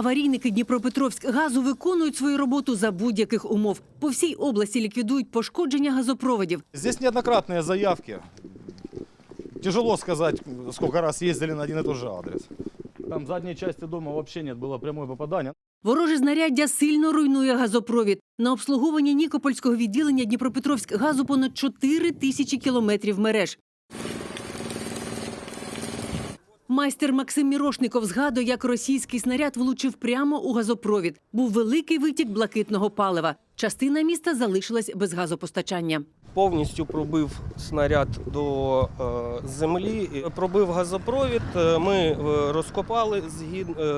Аварійники Дніпропетровськ-газу виконують свою роботу за будь-яких умов. По всій області ліквідують пошкодження газопроводів. Здесь неоднократные заявки. Тяжело сказать, сколько раз ездили на один и тот же адрес. Там в задней части дома вообще нет, было прямое попадание. Вороже знаряддя сильно руйнує газопровід. На обслуговування Нікопольського відділення Дніпропетровськ-газу понад 4 тисячі кілометрів мереж. Майстер Максим Мірошников згадує, як російський снаряд влучив прямо у газопровід. Був великий витік блакитного палива. Частина міста залишилась без газопостачання. повністю пробив снаряд до е, землі, пробив газопровід. Е, Ми е, розкопали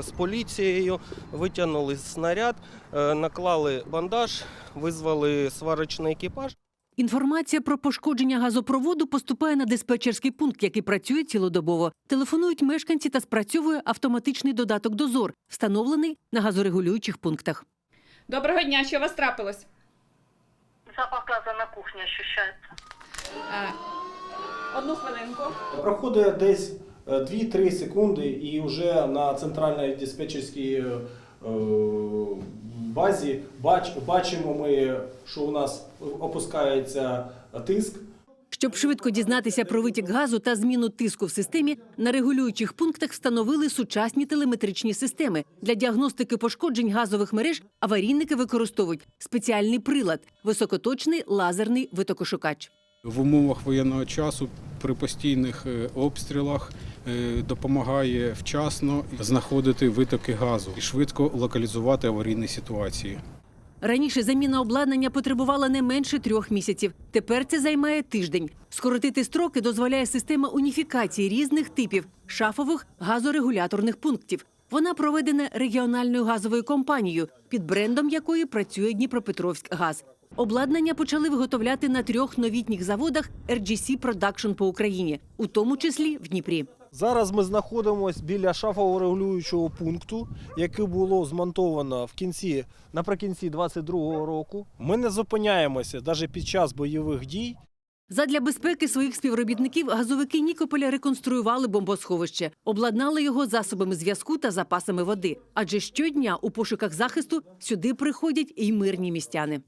з поліцією, витягнули снаряд, наклали бандаж, визвали сварочний екіпаж. Інформація про пошкодження газопроводу поступає на диспетчерський пункт, який працює цілодобово. Телефонують мешканці та спрацьовує автоматичний додаток «Дозор», встановлений на газорегулюючих пунктах. Доброго дня, що у вас трапилось? Запах газа на кухне ощущается. Е, Одну хвилинку. Проходить десь е, 2-3 секунди, і вже на центральній диспетчерській е, е, базі бач, бачимо ми, що у нас опускається тиск. Щоб швидко дізнатися про витік газу та зміну тиску в системі, на регулюючих пунктах встановили сучасні телеметричні системи. Для діагностики пошкоджень газових мереж аварійники використовують спеціальний прилад – високоточний лазерний витокошукач. В умовах воєнного часу при постійних е, обстрілах е, допомагає вчасно знаходити витоки газу і швидко локалізувати аварійні ситуації. Раніше заміна обладнання потребувала не менше трьох місяців. Тепер це займає тиждень. Скоротити строки дозволяє система уніфікації різних типів шафових газорегуляторних пунктів. Вона проведена регіональною газовою компанією, під брендом якої працює Дніпропетровськгаз. Обладнання почали виготовляти на трьох новітніх заводах RGC Production по Україні, у тому числі в Дніпрі. Зараз ми знаходимося біля шафового регулюючого пункту, який було змонтовано в кінці наприкінці 22-го року. Ми не зупиняємося навіть під час бойових дій. Задля безпеки своїх співробітників газовики Нікополя реконструювали бомбосховище, обладнали його засобами зв'язку та запасами води. Адже щодня у пошуках захисту сюди приходять і мирні містяни.